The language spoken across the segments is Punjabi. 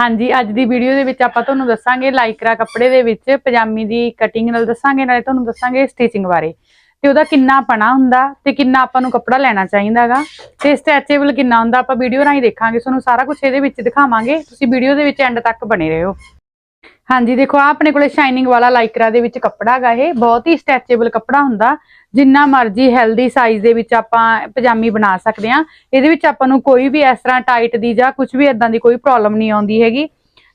ਹਾਂਜੀ, ਅੱਜ ਦੀ ਵੀਡੀਓ ਦੇ ਵਿੱਚ ਆਪਾਂ ਤੁਹਾਨੂੰ ਦੱਸਾਂਗੇ ਲਾਈਕਰਾ ਕੱਪੜੇ ਦੇ ਵਿੱਚ, ਪਜਾਮੀ ਦੀ ਕਟਿੰਗ ਨਾਲ ਦੱਸਾਂਗੇ, ਨਾਲੇ ਤੁਹਾਨੂੰ ਦੱਸਾਂਗੇ ਸਟਿਚਿੰਗ ਬਾਰੇ। ਤੇ ਉਹਦਾ ਕਿੰਨਾ ਪਣਾ ਹੁੰਦਾ ਤੇ ਕਿੰਨਾ ਆਪਾਂ ਨੂੰ ਕੱਪੜਾ ਲੈਣਾ ਚਾਹੀਦਾਗਾ ਤੇ ਸਟ੍ਰੈਚੇਬਲ ਕਿੰਨਾ ਹੁੰਦਾ ਆਪਾਂ ਵੀਡੀਓ ਰਾਹੀਂ ਦੇਖਾਂਗੇ, ਤੁਹਾਨੂੰ ਸਾਰਾ ਕੁਝ ਇਹਦੇ ਵਿੱਚ ਦਿਖਾਵਾਂਗੇ। ਤੁਸੀਂ ਵੀਡੀਓ ਦੇ ਵਿੱਚ ਐਂਡ ਤੱਕ ਬਣੇ ਰਹੋ। ਹਾਂਜੀ, ਦੇਖੋ, ਆਹ ਆਪਣੇ ਕੋਲੇ ਸ਼ਾਈਨਿੰਗ ਵਾਲਾ ਲਾਈਕਰਾ ਦੇ ਵਿੱਚ ਕੱਪੜਾ ਹੈਗਾ ਇਹ। ਬਹੁਤ ਹੀ ਸਟ੍ਰੈਚੇਬਲ ਕੱਪੜਾ ਹੁੰਦਾ। ਜਿੰਨਾ ਮਰਜ਼ੀ ਹੈਲਦੀ ਸਾਈਜ਼ ਦੇ ਵਿੱਚ ਆਪਾਂ ਪਜਾਮੀ ਬਣਾ ਸਕਦੇ ਆ ਇਹਦੇ ਵਿੱਚ ਆਪਾਂ ਨੂੰ ਕੋਈ ਵੀ ਇਸ ਤਰ੍ਹਾਂ ਟਾਈਟ ਦੀ ਜਾਂ ਕੁਝ ਵੀ ਇਦਾਂ ਦੀ ਕੋਈ ਪ੍ਰੋਬਲਮ ਨਹੀਂ ਆਉਂਦੀ ਹੈਗੀ।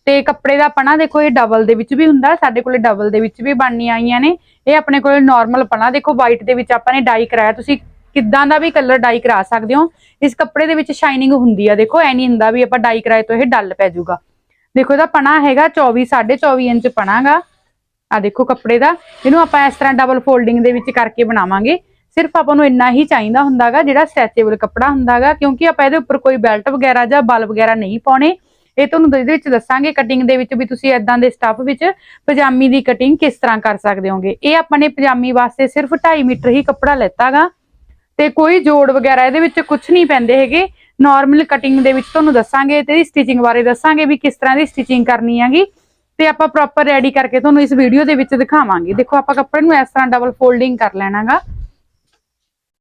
ਤੇ ਕੱਪੜੇ ਦਾ ਪਣਾ ਦੇਖੋ, ਇਹ ਡਬਲ ਦੇ ਵਿੱਚ ਵੀ ਹੁੰਦਾ। ਸਾਡੇ ਕੋਲੇ ਡਬਲ ਦੇ ਵਿੱਚ ਵੀ ਬਣਨੀ ਆਈਆਂ ਨੇ। ਇਹ ਆਪਣੇ ਕੋਲੇ ਨਾਰਮਲ ਪਣਾ ਦੇਖੋ ਵਾਈਟ ਦੇ ਵਿੱਚ ਆਪਾਂ ਨੇ ਡਾਈ ਕਰਾਇਆ। ਤੁਸੀਂ ਕਿੱਦਾਂ ਦਾ ਵੀ ਕਲਰ ਡਾਈ ਕਰਾ ਸਕਦੇ ਹੋ। ਇਸ ਕੱਪੜੇ ਦੇ ਵਿੱਚ ਸ਼ਾਈਨਿੰਗ ਹੁੰਦੀ ਆ। ਦੇਖੋ, ਐ ਨਹੀਂ ਹੁੰਦਾ ਵੀ ਆਪਾਂ ਡਾਈ ਕਰਾਏ ਤੋਂ ਇਹ ਡੱਲ ਪੈ ਜਾਊਗਾ। ਦੇਖੋ ਇਹਦਾ ਪਣਾ ਹੈਗਾ 24 24.5 ਇੰਚ ਪਣਾਗਾ। ਆ ਦੇਖੋ ਕੱਪੜੇ ਦਾ। ਇਹਨੂੰ ਆਪਾਂ ਇਸ ਤਰ੍ਹਾਂ ਡਬਲ ਫੋਲਡਿੰਗ ਦੇ ਵਿੱਚ ਕਰਕੇ ਬਣਾਵਾਂਗੇ। ਸਿਰਫ ਆਪਾਂ ਨੂੰ ਇੰਨਾ ਹੀ ਚਾਹੀਦਾ ਹੁੰਦਾਗਾ, ਜਿਹੜਾ ਸਟ੍ਰੈਚੇਬਲ ਕੱਪੜਾ ਹੁੰਦਾਗਾ, ਕਿਉਂਕਿ ਆਪਾਂ ਇਹਦੇ ਉੱਪਰ ਕੋਈ ਬੈਲਟ ਵਗੈਰਾ ਜਾਂ ਬਲ ਵਗੈਰਾ ਨਹੀਂ ਪਾਉਣੇ। ਇਹ ਤੁਹਾਨੂੰ ਇਹਦੇ ਵਿੱਚ ਦੱਸਾਂਗੇ ਕਟਿੰਗ ਦੇ ਵਿੱਚ ਵੀ ਤੁਸੀਂ ਇਦਾਂ ਦੇ ਸਟੱਫ ਵਿੱਚ ਪਜਾਮੀ ਦੀ ਕਟਿੰਗ ਕਿਸ ਤਰ੍ਹਾਂ ਕਰ ਸਕਦੇ ਹੋਗੇ। ਇਹ ਆਪਾਂ ਨੇ ਪਜਾਮੀ ਵਾਸਤੇ ਸਿਰਫ 2.5 ਮੀਟਰ ਹੀ ਕੱਪੜਾ ਲੈਤਾਗਾ। ਤੇ ਕੋਈ ਜੋੜ ਵਗੈਰਾ ਇਹਦੇ ਵਿੱਚ ਕੁਝ ਨਹੀਂ ਪੈਂਦੇ ਹੈਗੇ। ਨਾਰਮਲ ਕਟਿੰਗ ਦੇ ਵਿੱਚ ਤੁਹਾਨੂੰ ਦੱਸਾਂਗੇ ਤੇ ਇਹਦੀ ਸਟਿਚਿੰਗ ਬਾਰੇ ਦੱਸਾਂਗੇ ਵੀ ਕਿਸ ਤਰ੍ਹਾਂ ਦੀ ਸਟਿਚਿੰਗ ਕਰਨੀ ਹੈਗੀ ਤੇ ਆਪਾਂ ਪ੍ਰੋਪਰ ਰੈਡੀ ਕਰਕੇ ਤੁਹਾਨੂੰ ਇਸ ਵੀਡੀਓ ਦੇ ਵਿੱਚ ਦਿਖਾਵਾਂਗੇ। ਦੇਖੋ ਆਪਾਂ ਕੱਪੜੇ ਨੂੰ ਇਸ ਤਰ੍ਹਾਂ ਡਬਲ ਫੋਲਡਿੰਗ ਕਰ ਲੈਣਾਗਾ।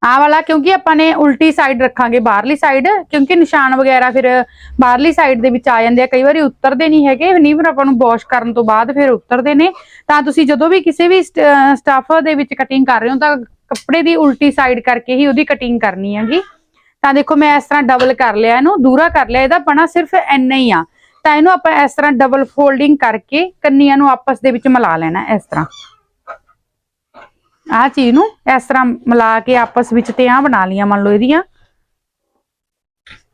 ਆਹ ਵਾਲਾ ਕਿਉਂਕਿ ਆਪਾਂ ਨੇ ਉਲਟੀ ਸਾਈਡ ਰੱਖਾਂਗੇ ਬਾਹਰਲੀ ਸਾਈਡ ਕਿਉਂਕਿ ਨਿਸ਼ਾਨ ਵਗੈਰਾ ਫਿਰ ਬਾਹਰਲੀ ਸਾਈਡ ਦੇ ਵਿੱਚ ਆ ਜਾਂਦੇ ਆ। ਕਈ ਵਾਰੀ ਉਤਰਦੇ ਨਹੀਂ ਹੈਗੇ, ਨਹੀਂ ਫਿਰ ਆਪਾਂ ਨੂੰ ਵਾਸ਼ ਕਰਨ ਤੋਂ ਬਾਅਦ ਫਿਰ ਉਤਰਦੇ ਨੇ। ਤਾਂ ਤੁਸੀਂ ਜਦੋਂ ਵੀ ਕਿਸੇ ਵੀ ਸਟਫ ਦੇ ਵਿੱਚ ਕਟਿੰਗ ਕਰ ਰਹੇ ਹੋ ਤਾਂ ਕੱਪੜੇ ਦੀ ਉਲਟੀ ਸਾਈਡ ਕਰਕੇ ਹੀ ਉਹਦੀ ਕਟਿੰਗ ਕਰਨੀ ਹੈਗੀ। ਤਾਂ ਦੇਖੋ ਮੈਂ ਇਸ ਤਰ੍ਹਾਂ ਡਬਲ ਕਰ ਲਿਆ ਇਹਨੂੰ, ਦੂਰਾ ਕਰ ਲਿਆ, ਇਹਦਾ ਬਣਾ ਸਿਰਫ ਇੰਨਾ ਹੀ ਆ। ਤਾਂ ਇਹਨੂੰ ਆਪਾਂ ਇਸ ਤਰ੍ਹਾਂ ਡਬਲ ਫੋਲਡਿੰਗ ਕਰਕੇ ਕੰਨੀਆਂ ਨੂੰ ਆਪਸ ਦੇ ਵਿੱਚ ਮਿਲਾ ਲੈਣਾ ਇਸ ਤਰ੍ਹਾਂ। ਆਹ ਚੀਜ਼ ਨੂੰ ਇਸ ਤਰ੍ਹਾਂ ਮਿਲਾ ਕੇ ਆਪਸ ਵਿੱਚ ਤੇ ਆ ਬਣਾ ਲੀਆਂ ਮੰਨ ਲਓ ਇਹਦੀਆਂ।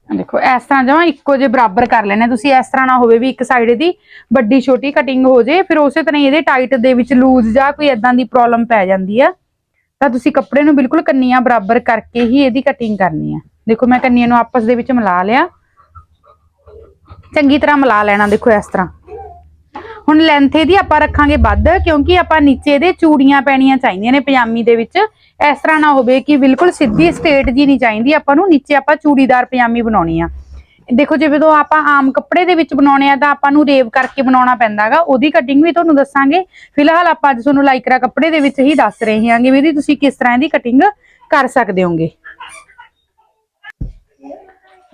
ਦੇਖੋ, ਇਸ ਤਰ੍ਹਾਂ ਜਮਾ ਇੱਕੋ ਜੇ ਬਰਾਬਰ ਕਰ ਲੈਣਾ। ਤੁਸੀਂ ਇਸ ਤਰ੍ਹਾਂ ਨਾ ਹੋਵੇ ਵੀ ਇੱਕ ਸਾਈਡ ਦੀ ਵੱਡੀ ਛੋਟੀ ਕਟਿੰਗ ਹੋ ਜੇ, ਫਿਰ ਉਸੇ ਤਰ੍ਹਾਂ ਇਹਦੇ ਟਾਈਟ ਦੇ ਵਿੱਚ ਲੂਜ਼ ਜਾਂ ਕੋਈ ਇਦਾਂ ਦੀ ਪ੍ਰੋਬਲਮ ਪੈ ਜਾਂਦੀ ਆ। ਤਾਂ ਤੁਸੀਂ ਕੱਪੜੇ ਨੂੰ ਬਿਲਕੁਲ ਕੰਨੀਆਂ ਬਰਾਬਰ ਕਰਕੇ ਹੀ ਇਹਦੀ ਕਟਿੰਗ ਕਰਨੀ ਆ। ਦੇਖੋ ਮੈਂ ਕੰਨੀਆਂ ਨੂੰ ਆਪਸ ਦੇ ਵਿੱਚ ਮਿਲਾ ਲਿਆ। ਚੰਗੀ ਤਰ੍ਹਾਂ ਮਿਲਾ ਲੈਣਾ, ਦੇਖੋ ਇਸ ਤਰ੍ਹਾਂ। ਹੁਣ ਲੈਂਥ ਇਹਦੀ ਆਪਾਂ ਰੱਖਾਂਗੇ ਵੱਧ, ਕਿਉਂਕਿ ਆਪਾਂ ਨੀਚੇ ਦੇ ਚੂੜੀਆਂ ਪੈਣੀਆਂ ਚਾਹੀਦੀਆਂ ਨੇ ਪਜਾਮੀ ਦੇ ਵਿੱਚ। ਇਸ ਤਰ੍ਹਾਂ ਨਾ ਹੋਵੇ ਕਿ ਬਿਲਕੁਲ ਸਿੱਧੀ ਸਟੇਟ ਜੀ ਨਹੀਂ ਚਾਹੀਦੀ, ਆਪਾਂ ਨੂੰ ਨੀਚੇ ਆਪਾਂ ਚੂੜੀਦਾਰ ਪਜਾਮੀ ਬਣਾਉਣੀ ਆ। ਦੇਖੋ ਜਿਵੇਂ ਜਦੋਂ ਆਪਾਂ ਆਮ ਕੱਪੜੇ ਦੇ ਵਿੱਚ ਬਣਾਉਣੇ ਆ ਤਾਂ ਆਪਾਂ ਨੂੰ ਰੇਵ ਕਰਕੇ ਬਣਾਉਣਾ ਪੈਂਦਾਗਾ ਉਹਦੀ ਕਟਿੰਗ ਵੀ ਤੁਹਾਨੂੰ ਦੱਸਾਂਗੇ। ਫਿਲਹਾਲ ਆਪਾਂ ਅੱਜ ਤੁਹਾਨੂੰ ਲਾਈਕਰਾ ਕੱਪੜੇ ਦੇ ਵਿੱਚ ਹੀ ਦੱਸ ਰਹੇ ਹਾਂਗੇ ਵੀ ਇਹਦੀ ਤੁਸੀਂ ਕਿਸ ਤਰ੍ਹਾਂ ਦੀ ਕਟਿੰਗ ਕਰ ਸਕਦੇ ਹੋਗੇ।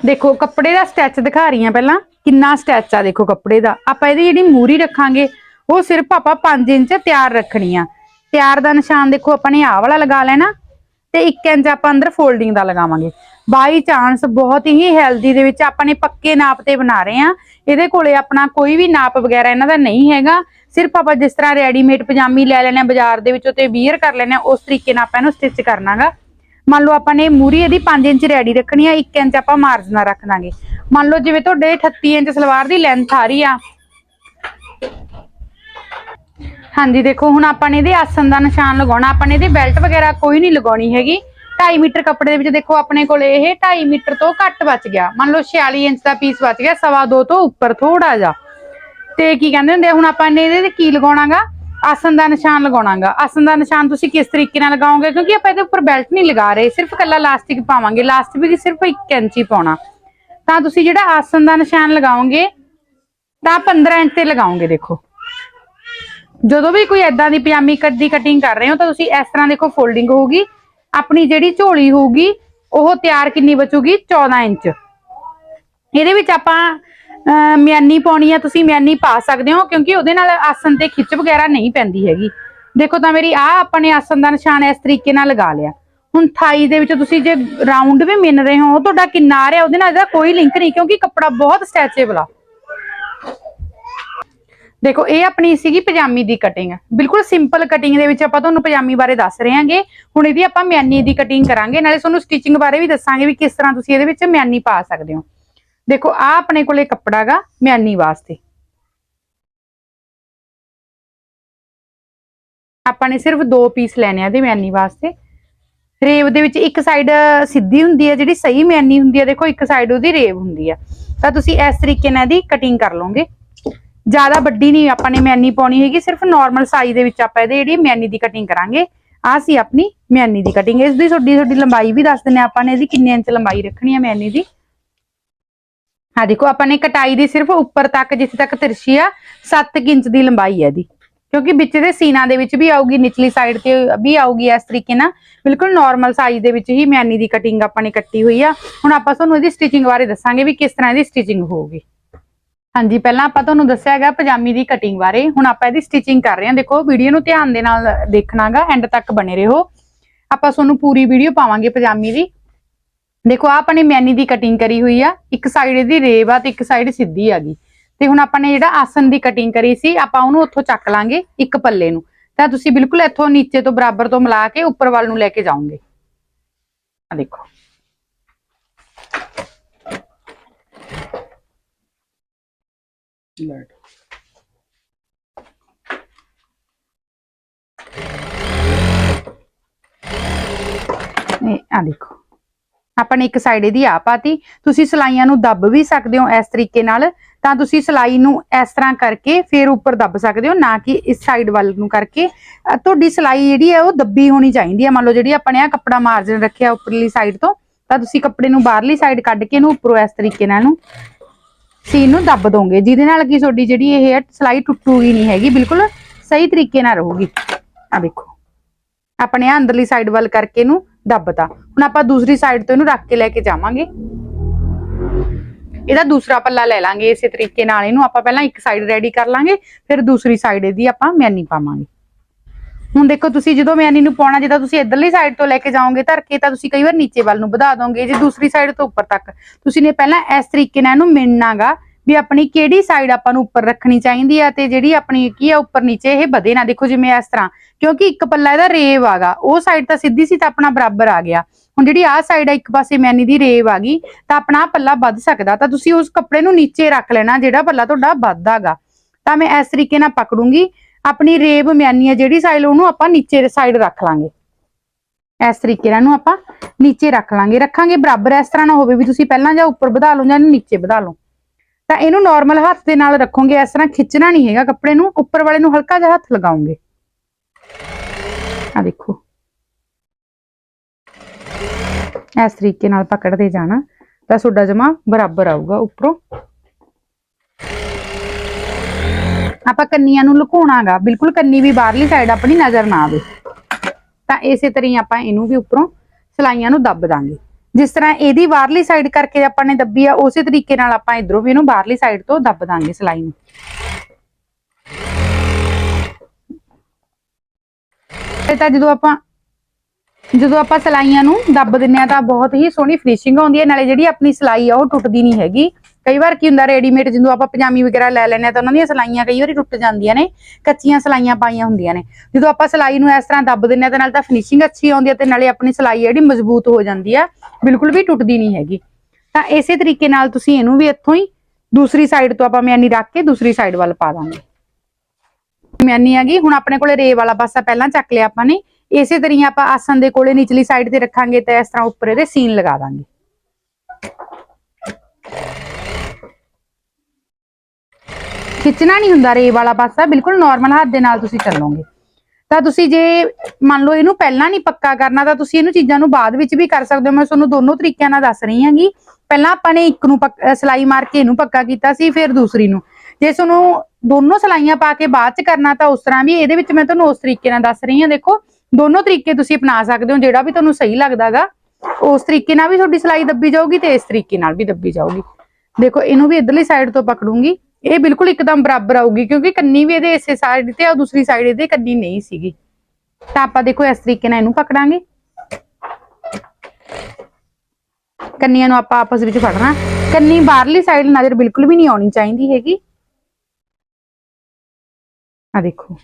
ਦੇਖੋ, ਕੱਪੜੇ ਦਾ ਸਟੈਚ ਦਿਖਾ ਰਹੀ ਹਾਂ ਪਹਿਲਾਂ। ਕਿੰਨਾ ਸਟੈਚ ਆ ਦੇਖੋ ਕੱਪੜੇ ਦਾ। ਆਪਾਂ ਇਹਦੀ ਜਿਹੜੀ ਮੂਰੀ ਰੱਖਾਂਗੇ, ਉਹ ਸਿਰਫ ਆਪਾਂ 5 ਇੰਚ ਤਿਆਰ ਰੱਖਣੀ ਆ। ਤਿਆਰ ਦਾ ਨਿਸ਼ਾਨ ਦੇਖੋ, ਆਪਾਂ ਨੇ ਆਹ ਵਾਲਾ ਲਗਾ ਲੈਣਾ ਤੇ 1 ਇੰਚ ਆਪਾਂ ਅੰਦਰ ਫੋਲਡਿੰਗ ਦਾ ਲਗਾਵਾਂਗੇ। ਬਾਈ ਚਾਂਸ ਬਹੁਤ ਹੀ ਹੈਲਦੀ ਦੇ ਵਿੱਚ ਆਪਾਂ ਨੇ ਪੱਕੇ ਨਾਪ ਤੇ ਬਣਾ ਰਹੇ ਆ ਇਹਦੇ ਕੋਲੇ ਆਪਣਾ ਕੋਈ ਵੀ ਨਾਪ ਵਗੈਰਾ ਇਹਨਾਂ ਦਾ ਨਹੀਂ ਹੈਗਾ। ਸਿਰਫ ਆਪਾਂ ਜਿਸ ਤਰ੍ਹਾਂ ਰੈਡੀਮੇਡ ਪਜਾਮੀ ਲੈ ਲੈਣੇ ਬਾਜ਼ਾਰ ਦੇ ਵਿੱਚੋਂ ਤੇ ਵੀਅਰ ਕਰ ਲੈਣੇ ਆ, ਉਸ ਤਰੀਕੇ ਨਾਲ ਆਪਾਂ ਇਹਨੂੰ ਸਟਿਚ ਕਰਨਾਗਾ। ਮੰਨ ਲਓ ਆਪਾਂ ਨੇ ਮੂਰੀ ਇਹਦੀ 5 ਇੰਚ ਰੈਡੀ ਰੱਖਣੀ ਆ 1 ਇੰਚ ਆਪਾਂ ਮਾਰਜਨਾ ਰੱਖ ਦਾਂਗੇ। ਮੰਨ ਲਓ ਜਿਵੇਂ ਤੁਹਾਡੇ 38 ਇੰਚ ਸਲਵਾਰ ਦੀ ਲੈਂਥ ਆ ਰਹੀ ਆ। ਹਾਂਜੀ ਦੇਖੋ ਹੁਣ ਆਪਾਂ ਨੇ ਇਹਦੇ ਆਸਨ ਦਾ ਨਿਸ਼ਾਨ ਲਗਾਉਣਾ। ਆਪਾਂ ਨੇ ਇਹਦੇ ਬੈਲਟ ਵਗੈਰਾ ਕੋਈ ਨਹੀਂ ਲਗਾਉਣੀ ਹੈਗੀ। 2.5 ਮੀਟਰ ਕੱਪੜੇ ਦੇ ਵਿੱਚ ਦੇਖੋ ਆਪਣੇ ਕੋਲ ਇਹ 2.5 ਮੀਟਰ ਤੋਂ ਘੱਟ ਬਚ ਗਿਆ। ਮੰਨ ਲਓ 46 ਇੰਚ ਦਾ ਪੀਸ ਬਚ ਗਿਆ ਸਵਾ ਦੋ ਤੋਂ ਉੱਪਰ ਥੋੜਾ ਜਿਹਾ। ਤੇ ਕੀ ਕਹਿੰਦੇ ਹੁੰਦੇ ਆ, ਹੁਣ ਆਪਾਂ ਨੇ ਇਹਦੇ ਤੇ ਕੀ ਲਗਾਉਣਾਗਾ? ਆਸਨ ਦਾ ਨਿਸ਼ਾਨ ਲਗਾਉਣਾਗਾ। ਆਸਨ ਦਾ ਨਿਸ਼ਾਨ ਤੁਸੀਂ ਕਿਸ ਤਰੀਕੇ ਨਾਲ ਲਗਾਓਗੇ? ਕਿਉਂਕਿ ਆਪਾਂ ਇਹਦੇ ਉੱਪਰ ਬੈਲਟ ਨਹੀਂ ਲਗਾ ਰਹੇ, ਸਿਰਫ ਕੱਲਾ ਲਾਸਟਿਕ ਪਾਵਾਂਗੇ। ਲਾਸਟਿਕ ਵੀ ਸਿਰਫ 1 ਇੰਚ ਪਾਉਣਾ। ਤਾਂ ਤੁਸੀਂ ਜਿਹੜਾ ਆਸਨ ਦਾ ਨਿਸ਼ਾਨ ਲਗਾਓਗੇ, ਤਾਂ 15 ਇੰਚ ਤੇ ਲਗਾਓਗੇ, ਦੇਖੋ। ਜਦੋਂ ਵੀ ਕੋਈ ਐਦਾਂ ਦੀ ਪਜਾਮੀ ਕੱਟ ਦੀ ਕਟਿੰਗ ਕਰ ਰਹੇ ਹੋ, ਤਾਂ ਤੁਸੀਂ ਇਸ ਤਰ੍ਹਾਂ ਦੇਖੋ ਫੋਲਡਿੰਗ ਹੋਊਗੀ। ਆਪਣੀ ਜਿਹੜੀ ਝੋਲੀ ਹੋਊਗੀ, ਉਹ ਤਿਆਰ ਕਿੰਨੀ ਬਚੂਗੀ? 14 ਇੰਚ। ਇਹਦੇ ਵਿੱਚ ਆਪਾਂ ਮਿਆਨੀ ਪਾਉਣੀ ਆ, ਤੁਸੀਂ ਮਿਆਨੀ ਪਾ ਸਕਦੇ ਹੋ, ਕਿਉਂਕਿ ਉਹਦੇ ਨਾਲ ਆਸਨ ਤੇ ਖਿੱਚ ਵਗੈਰਾ ਨਹੀਂ ਪੈਂਦੀ ਹੈਗੀ। ਦੇਖੋ ਤਾਂ ਮੇਰੀ ਆ ਆਪਾਂ ਨੇ ਆਸਨ ਦਾ ਨਿਸ਼ਾਨ ਇਸ ਤਰੀਕੇ ਨਾਲ ਲਗਾ ਲਿਆ। ਹੁਣ ਥਾਈ ਦੇ ਵਿੱਚ ਤੁਸੀਂ ਜੇ ਰਾਉਂਡ ਵੀ ਮਿਨ ਰਹੇ ਹੋ ਤੁਹਾਡਾ ਕਿੰਨਾ ਆ, ਉਹਦੇ ਨਾਲ ਇਹਦਾ ਕੋਈ ਲਿੰਕ ਨਹੀਂ, ਕਿਉਂਕਿ ਕੱਪੜਾ ਬਹੁਤ ਸਟ੍ਰੈਚੇਬਲ ਆ। ਦੇਖੋ, ਇਹ ਆਪਣੀ ਸੀਗੀ ਪਜਾਮੀ ਦੀ ਕਟਿੰਗ ਬਿਲਕੁਲ ਸਿੰਪਲ ਕਟਿੰਗ ਦੇ ਵਿੱਚ ਆਪਾਂ ਤੁਹਾਨੂੰ ਪਜਾਮੀ ਬਾਰੇ ਦੱਸ ਰਹੇ ਹਾਂਗੇ। ਹੁਣ ਇਹਦੀ ਆਪਾਂ ਮਿਆਨੀ ਦੀ ਕਟਿੰਗ ਕਰਾਂਗੇ, ਨਾਲੇ ਤੁਹਾਨੂੰ ਸਟਿਚਿੰਗ ਬਾਰੇ ਵੀ ਦੱਸਾਂਗੇ ਵੀ ਕਿਸ ਤਰ੍ਹਾਂ ਤੁਸੀਂ ਇਹਦੇ ਵਿੱਚ ਮਿਆਨੀ ਪਾ ਸਕਦੇ ਹੋ। ਦੇਖੋ ਆ ਆਪਣੇ ਕੋਲੇ ਕੱਪੜਾ ਗਾ ਮਿਆਨੀ ਵਾਸਤੇ। ਆਪਾਂ ਨੇ ਸਿਰਫ ਦੋ ਪੀਸ ਲੈਣੇ ਆ ਇਹਦੇ ਮਿਆਨੀ ਵਾਸਤੇ। ਰੇਵ ਦੇ ਵਿੱਚ ਇੱਕ ਸਾਈਡ ਸਿੱਧੀ ਹੁੰਦੀ ਹੈ ਜਿਹੜੀ ਸਹੀ ਮਿਆਨੀ ਹੁੰਦੀ ਹੈ ਦੇਖੋ, ਇੱਕ ਸਾਈਡ ਉਹਦੀ ਰੇਵ ਹੁੰਦੀ ਹੈ ਤਾਂ ਤੁਸੀਂ ਇਸ ਤਰੀਕੇ ਨਾਲ ਇਹਦੀ ਕਟਿੰਗ ਕਰ ਲਓਗੇ। ਜ਼ਿਆਦਾ ਵੱਡੀ ਨਹੀਂ ਆਪਾਂ ਨੇ ਮਿਆਨੀ ਪਾਉਣੀ ਹੈਗੀ, ਸਿਰਫ ਨਾਰਮਲ ਸਾਈਜ਼ ਦੇ ਵਿੱਚ ਆਪਾਂ ਇਹਦੇ ਜਿਹੜੀ ਮਿਆਨੀ ਦੀ ਕਟਿੰਗ ਕਰਾਂਗੇ। ਆ ਸੀ ਆਪਣੀ ਮਿਆਨੀ ਦੀ ਕਟਿੰਗ ਇਸ ਦੀ ਤੁਹਾਡੀ ਤੁਹਾਡੀ ਲੰਬਾਈ ਵੀ ਦੱਸ ਦਿੰਨੇ ਆਪਾਂ ਨੇ, ਇਹਦੀ ਕਿੰਨੇ ਇੰਚ ਲੰਬਾਈ ਰੱਖਣੀ ਹੈ ਮਿਆਨੀ ਦੀ? ਆ ਦੇਖੋ, ਆਪਾਂ ਨੇ ਕਟਾਈ ਦੀ ਸਿਰਫ ਉੱਪਰ ਤੱਕ ਜਿੱਥੇ ਤੱਕ ਤਿਰਛੀ ਆ 7 ਇੰਚ ਦੀ ਲੰਬਾਈ ਹੈ ਇਹਦੀ। ਕਿਉਂਕਿ ਵਿੱਚ ਦੇ ਸੀਨਾ ਦੇ ਵਿੱਚ ਵੀ ਆਊਗੀ, ਨਿਚਲੀ ਸਾਈਡ ਤੇ ਵੀ ਆਊਗੀ ਇਸ ਤਰੀਕੇ ਨਾਲ। ਬਿਲਕੁਲ ਨਾਰਮਲ ਸਾਈਜ਼ ਦੇ ਵਿੱਚ ਹੀ ਮਿਆਨੀ ਦੀ ਕਟਿੰਗ ਆਪਾਂ ਨੇ ਕੱਟੀ ਹੋਈ ਆ। ਹੁਣ ਆਪਾਂ ਤੁਹਾਨੂੰ ਇਹਦੀ ਸਟਿਚਿੰਗ ਬਾਰੇ ਦੱਸਾਂਗੇ ਵੀ ਕਿਸ ਤਰ੍ਹਾਂ ਇਹਦੀ ਸਟਿਚਿੰਗ ਹੋਊਗੀ। ਹਾਂਜੀ, ਪਹਿਲਾਂ ਆਪਾਂ ਤੁਹਾਨੂੰ ਦੱਸਿਆ ਹੈਗਾ ਪਜਾਮੀ ਦੀ ਕਟਿੰਗ ਬਾਰੇ। ਹੁਣ ਆਪਾਂ ਇਹਦੀ ਸਟਿਚਿੰਗ ਕਰ ਰਹੇ ਹਾਂ। ਦੇਖੋ ਵੀਡੀਓ ਨੂੰ ਧਿਆਨ ਦੇ ਨਾਲ ਦੇਖਣਾਗਾ ਐਂਡ ਤੱਕ ਬਣੇ ਰਹੋ। ਆਪਾਂ ਤੁਹਾਨੂੰ ਪੂਰੀ ਵੀਡੀਓ ਪਾਵਾਂਗੇ ਪਜਾਮੀ ਦੀ। ਦੇਖੋ ਆਹ ਆਪਾਂ ਨੇ ਮਿਆਨੀ ਦੀ ਕਟਿੰਗ ਕਰੀ ਹੋਈ ਆ ਇੱਕ ਸਾਈਡ ਇਹਦੀ ਰੇਵ ਆ ਤੇ ਇੱਕ ਸਾਈਡ ਸਿੱਧੀ ਆ ਗਈ। ਤੇ ਹੁਣ ਆਪਾਂ ਨੇ ਜਿਹੜਾ ਆਸਨ ਦੀ ਕਟਿੰਗ ਕਰੀ ਸੀ ਆਪਾਂ ਉਹਨੂੰ ਉੱਥੋਂ ਚੱਕ ਲਾਂਗੇ ਇੱਕ ਪੱਲੇ ਨੂੰ। ਤਾਂ ਤੁਸੀਂ ਬਿਲਕੁਲ ਇੱਥੋਂ ਨੀਚੇ ਤੋਂ ਬਰਾਬਰ ਤੋਂ ਮਿਲਾ ਕੇ ਉੱਪਰ ਵੱਲ ਨੂੰ ਲੈ ਕੇ ਜਾਓਗੇ। ਆ ਦੇਖੋ। ਇਹ ਆ ਦੇਖੋ। ਆਪਾਂ ਨੇ ਇੱਕ ਸਾਈਡ ਇਹਦੀ ਆ ਪਾਤੀ। ਤੁਸੀਂ ਸਲਾਈਆਂ ਨੂੰ ਦੱਬ ਵੀ ਸਕਦੇ ਹੋ ਇਸ ਤਰੀਕੇ ਨਾਲ। ਤਾਂ ਤੁਸੀਂ ਸਲਾਈ ਨੂੰ ਇਸ ਤਰ੍ਹਾਂ ਕਰਕੇ ਫਿਰ ਉੱਪਰ ਦੱਬ ਸਕਦੇ ਹੋ, ਨਾ ਕਿ ਇਸ ਸਾਈਡ ਵੱਲ ਨੂੰ ਕਰਕੇ। ਤੁਹਾਡੀ ਸਲਾਈ ਜਿਹੜੀ ਹੈ ਉਹ ਦੱਬੀ ਹੋਣੀ ਚਾਹੀਦੀ ਹੈ। ਮੰਨ ਲਓ ਜਿਹੜੀ ਆਪਾਂ ਨੇ ਆ ਕੱਪੜਾ ਮਾਰਜਨ ਰੱਖਿਆ ਉੱਪਰਲੀ ਸਾਈਡ ਤੋਂ, ਤਾਂ ਤੁਸੀਂ ਕੱਪੜੇ ਨੂੰ ਬਾਹਰਲੀ ਸਾਈਡ ਕੱਢ ਕੇ ਇਹਨੂੰ ਉੱਪਰੋਂ ਇਸ ਤਰੀਕੇ ਨਾਲ ਇਹਨੂੰ ਸੀਨ ਨੂੰ ਦੱਬ ਦੋਗੇ। ਜਿਹਦੇ ਨਾਲ ਕਿ ਤੁਹਾਡੀ ਜਿਹੜੀ ਇਹ ਹੈ, ਸਲਾਈ ਟੁੱਟੂਗੀ ਨਹੀਂ ਹੈਗੀ। ਬਿਲਕੁਲ ਸਹੀ ਤਰੀਕੇ ਨਾਲ ਰਹੂਗੀ। ਆ ਦੇਖੋ। ਆਪਣੇ ਆਹ ਅੰਦਰਲੀ ਸਾਈਡ ਵੱਲ ਕਰਕੇ ਇਹਨੂੰ ਦੱਬਤਾ। ਹੁਣ ਆਪਾਂ ਦੂਸਰੀ ਸਾਈਡ ਤੋਂ ਇਹਨੂੰ ਰੱਖ ਕੇ ਲੈ ਕੇ ਜਾਵਾਂਗੇ। ਇਹਦਾ ਦੂਸਰਾ ਪੱਲਾ ਲੈ ਲਾਂਗੇ, ਇਸੇ ਤਰੀਕੇ ਨਾਲ ਇਹਨੂੰ ਆਪਾਂ ਪਹਿਲਾਂ ਇੱਕ ਸਾਈਡ ਰੈਡੀ ਕਰ ਲਾਂਗੇ, ਫਿਰ ਦੂਸਰੀ ਸਾਈਡ ਇਹਦੀ ਆਪਾਂ ਮੈਨੀ ਪਾਵਾਂਗੇ। ਹੁਣ ਦੇਖੋ ਤੁਸੀਂ ਜਦੋਂ ਮੈਨੀ ਨੂੰ ਪਾਉਣਾ, ਜਿੱਦਾਂ ਤੁਸੀਂ ਇਧਰਲੀ ਸਾਈਡ ਤੋਂ ਲੈ ਕੇ ਜਾਓਗੇ ਧਰ ਕੇ ਤਾਂ ਤੁਸੀਂ ਕਈ ਵਾਰ ਨੀਚੇ ਵੱਲ ਨੂੰ ਵਧਾ ਦੋਗੇ, ਜੇ ਦੂਸਰੀ ਸਾਈਡ ਤੋਂ ਉੱਪਰ ਤੱਕ। ਤੁਸੀਂ ਨੇ ਪਹਿਲਾਂ ਇਸ ਤਰੀਕੇ ਨਾਲ ਇਹਨੂੰ ਮਿਣਨਾਗਾ ਵੀ ਆਪਣੀ ਕਿਹੜੀ ਸਾਈਡ ਆਪਾਂ ਨੂੰ ਉੱਪਰ ਰੱਖਣੀ ਚਾਹੀਦੀ ਆ ਤੇ ਜਿਹੜੀ ਆਪਣੀ ਕੀ ਆ ਉੱਪਰ ਨੀਚੇ ਇਹ ਵਧੇ ਨਾ। ਦੇਖੋ ਜਿਵੇਂ ਇਸ ਤਰ੍ਹਾਂ, ਕਿਉਂਕਿ ਇੱਕ ਪੱਲਾ ਇਹਦਾ ਰੇਵ ਆਗਾ, ਉਹ ਸਾਈਡ ਤਾਂ ਸਿੱਧੀ ਸੀ ਤਾਂ ਆਪਣਾ ਬਰਾਬਰ ਆ ਗਿਆ। ਹੁਣ ਜਿਹੜੀ ਆਹ ਸਾਈਡ ਆ, ਇੱਕ ਪਾਸੇ ਮੈਨੀ ਦੀ ਰੇਵ ਆ ਗਈ, ਤਾਂ ਆਪਣਾ ਆਹ ਪੱਲਾ ਵੱਧ ਸਕਦਾ। ਤਾਂ ਤੁਸੀਂ ਉਸ ਕੱਪੜੇ ਨੂੰ ਨੀਚੇ ਰੱਖ ਲੈਣਾ, ਜਿਹੜਾ ਪੱਲਾ ਤੁਹਾਡਾ ਵੱਧਦਾਗਾ ਤਾਂ ਮੈਂ ਇਸ ਤਰੀਕੇ ਨਾਲ ਪਕੜੂੰਗੀ। ਆਪਣੀ ਰੇਵ ਮਿਆਨੀ ਆ ਜਿਹੜੀ ਸਾਈਡ ਉਹਨੂੰ ਆਪਾਂ ਨੀਚੇ ਸਾਈਡ ਰੱਖ ਲਾਂਗੇ। ਇਸ ਤਰੀਕੇ ਨਾਲ ਇਹਨੂੰ ਆਪਾਂ ਨੀਚੇ ਰੱਖ ਲਾਂਗੇ। ਰੱਖਾਂਗੇ ਬਰਾਬਰ ਇਸ ਤਰ੍ਹਾਂ ਨਾ ਹੋਵੇ ਵੀ ਤੁਸੀਂ ਪਹਿਲਾਂ ਜਾਂ ਉੱਪਰ ਵਧਾ ਲਓ ਜਾਂ ਨੀਚੇ ਵਧਾ ਲਓ। ਤਾਂ ਇਹਨੂੰ ਨਾਰਮਲ ਹੱਥ ਦੇ ਨਾਲ ਰੱਖੋਗੇ, ਇਸ ਤਰ੍ਹਾਂ ਖਿੱਚਣਾ ਨਹੀਂ ਹੈਗਾ ਕੱਪੜੇ ਨੂੰ, ਉੱਪਰ ਵਾਲੇ ਨੂੰ ਹਲਕਾ ਜਿਹਾ ਹੱਥ ਲਗਾਉਂਗੇ ਆ ਦੇਖੋ। ਇਸ ਤਰੀਕੇ ਨਾਲ ਪਕੜਦੇ ਜਾਣਾ, ਤਾਂ ਤੁਹਾਡਾ ਜਮਾ ਬਰਾਬਰ ਆਊਗਾ ਉੱਪਰੋਂ। ਆਪਾਂ ਕੰਨੀਆਂ ਨੂੰ ਲੁਕਾਉਣਾਗਾ, ਬਿਲਕੁਲ ਕੰਨੀ ਵੀ ਬਾਹਰਲੀ ਸਾਈਡ ਆਪਣੀ ਨਜ਼ਰ ਨਾ ਆਵੇ। ਤਾਂ ਇਸੇ ਤਰ੍ਹਾਂ ਹੀ ਆਪਾਂ ਇਹਨੂੰ ਵੀ ਉੱਪਰੋਂ ਸਲਾਈਆਂ ਨੂੰ ਦੱਬ ਦਾਂਗੇ। ਜਿਸ ਤਰ੍ਹਾਂ ਇਹਦੀ ਬਾਹਰਲੀ ਸਾਈਡ ਕਰਕੇ ਆਪਾਂ ਨੇ ਦੱਬੀ ਆ, ਉਸੇ ਤਰੀਕੇ ਨਾਲ ਆਪਾਂ ਇਧਰੋਂ ਵੀ ਇਹਨੂੰ ਬਾਹਰਲੀ ਸਾਈਡ ਤੋਂ ਦੱਬ ਦਾਂਗੇ ਸਲਾਈ ਨੂੰ। ਇਹ ਤਾਂ ਜਦੋਂ ਆਪਾਂ ਜਦੋਂ ਆਪਾਂ ਸਲਾਈਆਂ ਨੂੰ ਦੱਬ ਦਿੰਨੇ ਆ ਤਾਂ ਬਹੁਤ ਹੀ ਸੋਹਣੀ ਫਿਨਿਸ਼ਿੰਗ ਆਉਂਦੀ ਹੈ, ਨਾਲੇ ਜਿਹੜੀ ਆਪਣੀ ਸਲਾਈ ਆ ਉਹ ਟੁੱਟਦੀ ਨਹੀਂ ਹੈਗੀ। ਕਈ ਵਾਰ ਕੀ ਹੁੰਦਾ ਰੈਡੀਮੇਡ ਜਦੋਂ ਆਪਾਂ ਪਜਾਮੀ ਵਗੈਰਾ ਲੈ ਲੈਨੇ ਆ ਤਾਂ ਉਹਨਾਂ ਦੀਆਂ ਸਲਾਈਆਂ ਕਈ ਵਾਰੀ ਟੁੱਟ ਜਾਂਦੀਆਂ ਨੇ, ਕੱਚੀਆਂ ਸਲਾਈਆਂ ਪਾਈਆਂ ਹੁੰਦੀਆਂ ਨੇ। ਜਦੋਂ ਆਪਾਂ ਸਲਾਈ ਨੂੰ ਇਸ ਤਰ੍ਹਾਂ ਦੱਬ ਦਿੰਨੇ ਆ ਤਾਂ ਨਾਲ ਤਾਂ ਫਿਨਿਸ਼ਿੰਗ ਅੱਛੀ ਆਉਂਦੀ ਹੈ ਤੇ ਨਾਲੇ ਆਪਣੀ ਸਲਾਈ ਜਿਹੜੀ ਮਜ਼ਬੂਤ ਹੋ ਜਾਂਦੀ ਆ, ਬਿਲਕੁਲ ਵੀ ਟੁੱਟਦੀ ਨਹੀਂ ਹੈਗੀ। ਤਾਂ ਇਸੇ ਤਰੀਕੇ ਨਾਲ ਤੁਸੀਂ ਇਹਨੂੰ ਵੀ ਇੱਥੋਂ ਹੀ ਦੂਸਰੀ ਸਾਈਡ ਤੋਂ ਆਪਾਂ ਮਿਆਨੀ ਰੱਖ ਕੇ ਦੂਸਰੀ ਸਾਈਡ ਵੱਲ ਪਾ ਦਾਂਗੇ। ਮਿਆਨੀ ਆ ਗਈ, ਹੁਣ ਆਪਣੇ ਕੋਲੇ ਰੇ ਵਾਲਾ ਪਾਸਾ ਪਹਿਲਾਂ ਚੱਕ ਲਿਆ ਆਪਾਂ ਨੇ। ਇਸੇ ਤਰੀਕੇ ਆਪਾਂ ਆਸਨ ਦੇ ਕੋਲੇ ਨਿਚਲੀ ਸਾਈਡ ਤੇ ਰੱਖਾਂਗੇ ਤਾਂ ਇਸ ਤਰ੍ਹਾਂ ਉੱਪਰ ਇਹਦੇ ਸੀਨ ਲਗਾ ਦਾਂਗੇ। ਖਿੱਚਣਾ ਨਹੀਂ ਹੁੰਦਾ ਰੇ ਵਾਲਾ ਪਾਸਾ, ਬਿਲਕੁਲ ਨਾਰਮਲ ਹੱਥ ਦੇ ਨਾਲ ਤੁਸੀਂ ਚੱਲੋਗੇ। ਤਾਂ ਤੁਸੀਂ ਜੇ ਮੰਨ ਲਓ ਇਹਨੂੰ ਪਹਿਲਾਂ ਨਹੀਂ ਪੱਕਾ ਕਰਨਾ, ਤਾਂ ਤੁਸੀਂ ਇਹਨੂੰ ਚੀਜ਼ਾਂ ਨੂੰ ਬਾਅਦ ਵਿੱਚ ਵੀ ਕਰ ਸਕਦੇ ਹੋ। ਮੈਂ ਤੁਹਾਨੂੰ ਦੋਨੋਂ ਤਰੀਕਿਆਂ ਨਾਲ ਦੱਸ ਰਹੀ ਹਾਂਗੀ। ਪਹਿਲਾਂ ਆਪਾਂ ਨੇ ਇੱਕ ਨੂੰ ਪੱਕ- ਸਿਲਾਈ ਮਾਰ ਕੇ ਇਹਨੂੰ ਪੱਕਾ ਕੀਤਾ ਸੀ, ਫਿਰ ਦੂਸਰੀ ਨੂੰ। ਜੇ ਤੁਹਾਨੂੰ ਦੋਨੋਂ ਸਲਾਈਆਂ ਪਾ ਕੇ ਬਾਅਦ ਚ ਕਰਨਾ ਤਾਂ ਉਸ ਤਰ੍ਹਾਂ ਵੀ ਇਹਦੇ ਵਿੱਚ ਮੈਂ ਤੁਹਾਨੂੰ ਉਸ ਤਰੀਕੇ ਨਾਲ ਦੱਸ ਰਹੀ ਹਾਂ, ਦੇਖੋ। ਦੋਨੋਂ ਤਰੀਕੇ ਤੁਸੀਂ ਅਪਣਾ ਸਕਦੇ ਹੋ, ਜਿਹੜਾ ਵੀ ਤੁਹਾਨੂੰ ਸਹੀ ਲੱਗਦਾਗਾ, ਉਸ ਤਰੀਕੇ ਨਾਲ ਵੀ ਤੁਹਾਡੀ ਸਲਾਈ ਦੱਬੀ ਜਾਊਗੀ ਤੇ ਇਸ ਤਰੀਕੇ ਨਾਲ ਵੀ ਦੱਬੀ ਜਾਊਗੀ। ਦੇਖੋ, ਇਹਨੂੰ ਵੀ ਇਧਰਲੀ ਸਾਈਡ ਤੋਂ ਪਕੜੂੰਗੀ। ਇਹ ਬਿਲਕੁਲ ਇੱਕਦਮ ਬਰਾਬਰ ਆਊਗੀ, ਕਿਉਂਕਿ ਕੰਨੀ ਵੀ ਇਹਦੇ ਇਸੇ ਸਾਈਡ ਤੇ ਆ ਦੂਸਰੀ ਸਾਈਡ ਇਹਦੇ ਕੰਨੀ ਨਹੀਂ ਸੀਗੀ। ਤਾਂ ਆਪਾਂ ਦੇਖੋ, ਇਸ ਤਰੀਕੇ ਨਾਲ ਇਹਨੂੰ ਪਕੜਾਂਗੇ। ਕੰਨੀਆਂ ਨੂੰ ਆਪਾਂ ਆਪਸ ਵਿੱਚ ਫੜਨਾ। ਕੰਨੀ ਬਾਹਰਲੀ ਸਾਈਡ ਨਜ਼ਰ ਬਿਲਕੁਲ ਵੀ ਨਹੀਂ ਆਉਣੀ ਚਾਹੀਦੀ ਹੈਗੀ। ਆ ਦੇਖੋ।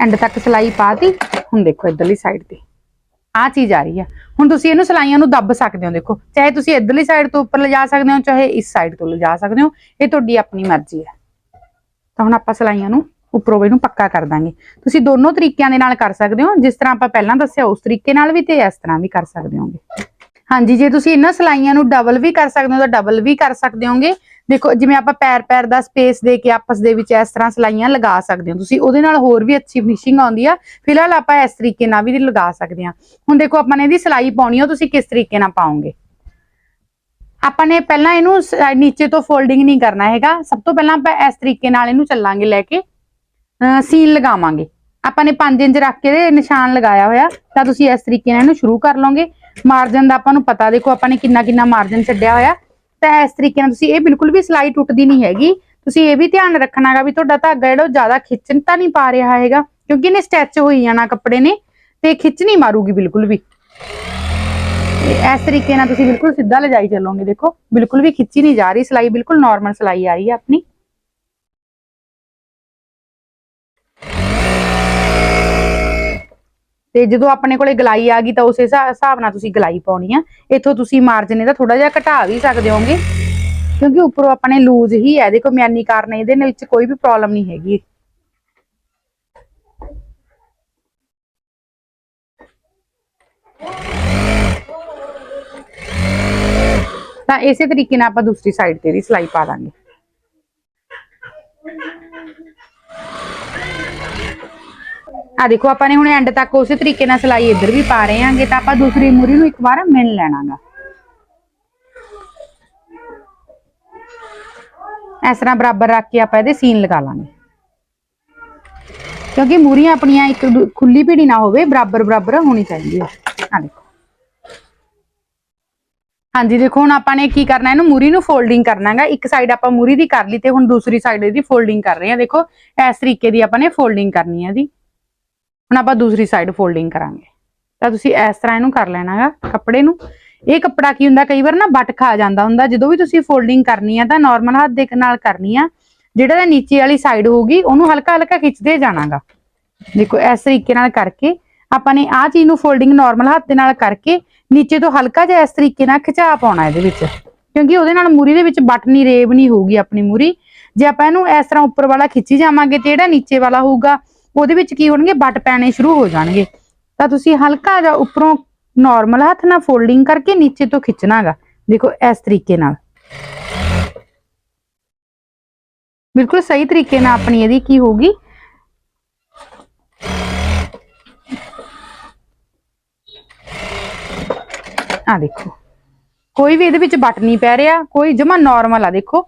ਐਂਡ ਤੱਕ ਸਲਾਈ ਪਾਤੀ ਹੁਣ ਦੇਖੋ ਇਧਰਲੀ ਸਾਈਡ ਤੇ। ਆ ਚੀਜ਼ ਆ ਰਹੀ ਆ। ਹੁਣ ਤੁਸੀਂ ਇਹਨੂੰ ਸਲਾਈਆਂ ਨੂੰ ਦੱਬ ਸਕਦੇ ਹੋ, ਦੇਖੋ। ਚਾਹੇ ਤੁਸੀਂ ਇਧਰਲੀ ਸਾਈਡ ਤੋਂ ਉੱਪਰ ਲਿਜਾ ਸਕਦੇ ਹੋ, ਚਾਹੇ ਇਸ ਸਾਈਡ ਤੋਂ ਲਿਜਾ ਸਕਦੇ ਹੋ, ਇਹ ਤੁਹਾਡੀ ਆਪਣੀ ਮਰਜ਼ੀ ਹੈ ਤਾਂ ਹੁਣ ਆਪਾਂ ਸਲਾਈਆਂ ਨੂੰ ਉੱਪਰੋਂ ਇਹਨੂੰ ਪੱਕਾ ਕਰ ਦਾਂਗੇ। ਤੁਸੀਂ ਦੋਨੋਂ ਤਰੀਕਿਆਂ ਦੇ ਨਾਲ ਕਰ ਸਕਦੇ ਹੋ। ਜਿਸ ਤਰ੍ਹਾਂ ਆਪਾਂ ਪਹਿਲਾਂ ਦੱਸਿਆ, ਉਸ ਤਰੀਕੇ ਨਾਲ ਵੀ ਤੇ ਇਸ ਤਰ੍ਹਾਂ ਵੀ ਕਰ ਸਕਦੇ ਹੋਗੇ। ਹਾਂਜੀ, ਜੇ ਤੁਸੀਂ ਇਹਨਾਂ ਸਲਾਈਆਂ ਨੂੰ ਡਬਲ ਵੀ ਕਰ ਸਕਦੇ ਹੋ, ਤਾਂ ਡਬਲ ਵੀ ਕਰ ਸਕਦੇ ਹੋਗੇ। ਦੇਖੋ, ਜਿਵੇਂ ਆਪਾਂ ਪੈਰ ਪੈਰ ਦਾ ਸਪੇਸ ਦੇ ਕੇ ਆਪਸ ਦੇ ਵਿੱਚ ਇਸ ਤਰ੍ਹਾਂ ਸਲਾਈਆਂ ਲਗਾ ਸਕਦੇ ਹੋ। ਤੁਸੀਂ ਉਹਦੇ ਨਾਲ ਹੋਰ ਵੀ ਅੱਛੀ ਫਿਨਿਸ਼ਿੰਗ ਆਉਂਦੀ ਆ। ਫਿਲਹਾਲ ਆਪਾਂ ਇਸ ਤਰੀਕੇ ਨਾਲ ਵੀ ਲਗਾ ਸਕਦੇ ਹਾਂ। ਹੁਣ ਦੇਖੋ, ਆਪਾਂ ਨੇ ਇਹਦੀ ਸਲਾਈ ਪਾਉਣੀ ਆ ਤੁਸੀਂ ਕਿਸ ਤਰੀਕੇ ਨਾਲ ਪਾਉਂਗੇ ਆਪਾਂ ਨੇ ਪਹਿਲਾਂ ਇਹਨੂੰ ਨੀਚੇ ਤੋਂ ਫੋਲਡਿੰਗ ਨਹੀਂ ਕਰਨਾ ਹੈਗਾ। ਸਭ ਤੋਂ ਪਹਿਲਾਂ ਆਪਾਂ ਇਸ ਤਰੀਕੇ ਨਾਲ ਇਹਨੂੰ ਚੱਲਾਂਗੇ ਲੈ ਕੇ। ਅਹ ਸੀਨ ਲਗਾਵਾਂਗੇ। ਆਪਾਂ ਨੇ 5 ਇੰਚ ਰੱਖ ਕੇ ਨਿਸ਼ਾਨ ਲਗਾਇਆ ਹੋਇਆ, ਤਾਂ ਤੁਸੀਂ ਇਸ ਤਰੀਕੇ ਨਾਲ ਇਹਨੂੰ ਸ਼ੁਰੂ ਕਰ ਲਓਗੇ। ਮਾਰਜਨ ਦਾ ਆਪਾਂ ਨੂੰ ਪਤਾ, ਦੇਖੋ ਆਪਾਂ ਨੇ ਕਿੰਨਾ ਕਿੰਨਾ ਮਾਰਜਨ ਛੱਡਿਆ ਹੋਇਆ। ਤਾਂ ਇਸ ਤਰੀਕੇ ਨਾਲ ਤੁਸੀਂ ਇਹ ਬਿਲਕੁਲ ਵੀ ਸਿਲਾਈ ਟੁੱਟਦੀ ਨਹੀਂ ਹੈਗੀ। ਤੁਸੀਂ ਇਹ ਵੀ ਧਿਆਨ ਰੱਖਣਾਗਾ ਵੀ ਤੁਹਾਡਾ ਧਾਗਾ ਜਿਹੜਾ ਉਹ ਜ਼ਿਆਦਾ ਖਿੱਚਣ ਤਾਂ ਨਹੀਂ ਪਾ ਰਿਹਾ ਹੈਗਾ, ਕਿਉਂਕਿ ਇਹਨੇ ਸਟੈਚ ਹੋਈ ਜਾਣਾ ਕੱਪੜੇ ਨੇ ਤੇ ਖਿੱਚ ਨਹੀਂ ਮਾਰੂਗੀ ਬਿਲਕੁਲ ਵੀ। ਇਸ ਤਰੀਕੇ ਨਾਲ ਤੁਸੀਂ ਬਿਲਕੁਲ ਸਿੱਧਾ ਲਿਜਾਈ ਚੱਲੋਗੇ। ਦੇਖੋ, ਬਿਲਕੁਲ ਵੀ ਖਿੱਚੀ ਨਹੀਂ ਜਾ ਰਹੀ ਸਿਲਾਈ, ਬਿਲਕੁਲ ਨਾਰਮਲ ਸਿਲਾਈ ਆ ਰਹੀ ਹੈ ਆਪਣੀ। ਤੇ ਜਦੋਂ ਆਪਣੇ ਕੋਲੇ ਗਲਾਈ ਆ ਗਈ ਤਾਂ ਉਸੇ ਹਿਸਾਬ ਨਾਲ ਤੁਸੀਂ ਗਲਾਈ ਪਾਉਣੀ ਆ। ਇੱਥੋਂ ਤੁਸੀਂ ਮਾਰਜਨ ਇਹਦਾ ਥੋੜਾ ਜਿਹਾ ਘਟਾ ਵੀ ਸਕਦੇ ਹੋਗੇ ਕਿਉਂਕਿ ਉੱਪਰੋਂ ਆਪਣੇ ਲੂਜ਼ ਹੀ ਹੈ ਦੇਖੋ ਮਿਆਨੀ ਕਾਰਨ ਇਹਦੇ ਵਿੱਚ ਕੋਈ ਵੀ ਪ੍ਰੋਬਲਮ ਨਹੀਂ ਹੈਗੀ। ਤਾਂ ਇਸੇ ਤਰੀਕੇ ਨਾਲ ਆਪਾਂ ਦੂਸਰੀ ਸਾਈਡ ਤੇ ਵੀ ਸਲਾਈ ਪਾ ਦਾਂਗੇ। ਆ ਦੇਖੋ, ਆਪਾਂ ਨੇ ਹੁਣ ਐਂਡ ਤੱਕ ਉਸੇ ਤਰੀਕੇ ਨਾਲ ਸਲਾਈ ਇੱਧਰ ਵੀ ਪਾ ਰਹੇ ਹਾਂਗੇ, ਤਾਂ ਆਪਾਂ ਦੂਸਰੀ ਮੂਰੀ ਨੂੰ ਇੱਕ ਵਾਰ ਮਿਣ ਲੈਣਾਗਾ। ਇਸ ਤਰ੍ਹਾਂ ਬਰਾਬਰ ਰੱਖ ਕੇ ਆਪਾਂ ਇਹਦੇ ਸੀਨ ਲਗਾ ਲਾਂਗੇ। ਕਿਉਂਕਿ ਮੂਰੀਆਂ ਆਪਣੀਆਂ ਇੱਕ ਖੁੱਲੀ ਭੀੜੀ ਨਾ ਹੋਵੇ, ਬਰਾਬਰ ਬਰਾਬਰ ਹੋਣੀ ਚਾਹੀਦੀ ਹੈ। ਆ ਦੇਖੋ। ਹਾਂਜੀ, ਦੇਖੋ, ਹੁਣ ਆਪਾਂ ਨੇ ਕੀ ਕਰਨਾ, ਇਹਨੂੰ ਮੂਰੀ ਨੂੰ ਫੋਲਡਿੰਗ ਕਰਨਾ ਕਰਨਾਗਾ। ਇੱਕ ਸਾਈਡ ਆਪਾਂ ਮੂਰੀ ਦੀ ਕਰ ਲਈ ਤੇ ਹੁਣ ਦੂਸਰੀ ਸਾਈਡ ਇਹਦੀ ਫੋਲਡਿੰਗ ਕਰ ਰਹੇ ਹਾਂ। ਦੇਖੋ, ਇਸ ਤਰੀਕੇ ਦੀ ਆਪਾਂ ਨੇ ਫੋਲਡਿੰਗ ਕਰਨੀ ਹੈ ਜੀ ਹੁਣ ਆਪਾਂ ਦੂਸਰੀ ਸਾਈਡ ਫੋਲਡਿੰਗ ਕਰਾਂਗੇ। ਤਾਂ ਤੁਸੀਂ ਇਸ ਤਰ੍ਹਾਂ ਇਹਨੂੰ ਕਰ ਲੈਣਾਗਾ ਕੱਪੜੇ ਨੂੰ। ਇਹ ਕੱਪੜਾ ਕੀ ਹੁੰਦਾ, ਕਈ ਵਾਰ ਨਾ ਬੱਟ ਖਾ ਜਾਂਦਾ ਹੁੰਦਾ। ਜਦੋਂ ਵੀ ਤੁਸੀਂ ਫੋਲਡਿੰਗ ਕਰਨੀ ਆ, ਤਾਂ ਨਾਰਮਲ ਹੱਥ ਦੇ ਨਾਲ ਕਰਨੀ ਆ। ਜਿਹੜਾ ਦਾ ਨੀਚੇ ਵਾਲੀ ਸਾਈਡ ਹੋਊਗੀ, ਉਹਨੂੰ ਹਲਕਾ ਹਲਕਾ ਖਿੱਚਦੇ ਜਾਣਾਗਾ ਦੇਖੋ, ਇਸ ਤਰੀਕੇ ਨਾਲ ਕਰਕੇ ਆਪਾਂ ਨੇ ਆਹ ਚੀਜ਼ ਨੂੰ ਫੋਲਡਿੰਗ ਨਾਰਮਲ ਹੱਥ ਦੇ ਨਾਲ ਕਰਕੇ ਨੀਚੇ ਤੋਂ ਹਲਕਾ ਜਿਹਾ ਇਸ ਤਰੀਕੇ ਨਾਲ ਖਿਚਾ ਪਾਉਣਾ ਇਹਦੇ ਵਿੱਚ। ਕਿਉਂਕਿ ਉਹਦੇ ਨਾਲ ਮੂਰੀ ਦੇ ਵਿੱਚ ਬੱਟ ਨਹੀਂ ਰੇਬ ਨਹੀਂ ਹੋਊਗੀ ਆਪਣੀ ਮੂਰੀ। ਜੇ ਆਪਾਂ ਇਹਨੂੰ ਇਸ ਤਰ੍ਹਾਂ ਉੱਪਰ ਵਾਲਾ ਖਿੱਚੀ ਜਾਵਾਂਗੇ, ਤੇ ਜਿਹੜਾ ਨੀਚੇ ਵਾਲਾ ਹੋਊਗਾ ਉਹਦੇ ਵਿੱਚ ਕੀ ਹੋਣਗੇ? ਵੱਟ ਪੈਣੇ ਸ਼ੁਰੂ ਹੋ ਜਾਣਗੇ। ਤਾਂ ਤੁਸੀਂ ਹਲਕਾ ਜਿਹਾ ਉੱਪਰੋਂ ਨਾਰਮਲ ਹੱਥ ਨਾਲ ਫੋਲਡਿੰਗ ਕਰਕੇ ਨੀਚੇ ਤੋਂ ਖਿੱਚਣਾਗਾ। ਦੇਖੋ, ਇਸ ਤਰੀਕੇ ਨਾਲ। ਬਿਲਕੁਲ ਸਹੀ ਤਰੀਕੇ ਨਾਲ ਆਪਣੀ ਇਹਦੀ ਕੀ ਹੋਊਗੀ? ਆ ਦੇਖੋ। ਕੋਈ ਵੀ ਇਹਦੇ ਵਿੱਚ ਬੱਟ ਨਹੀਂ ਪੈ ਰਿਹਾ। ਕੋਈ ਜਮਾ ਨਾਰਮਲ ਆ, ਦੇਖੋ।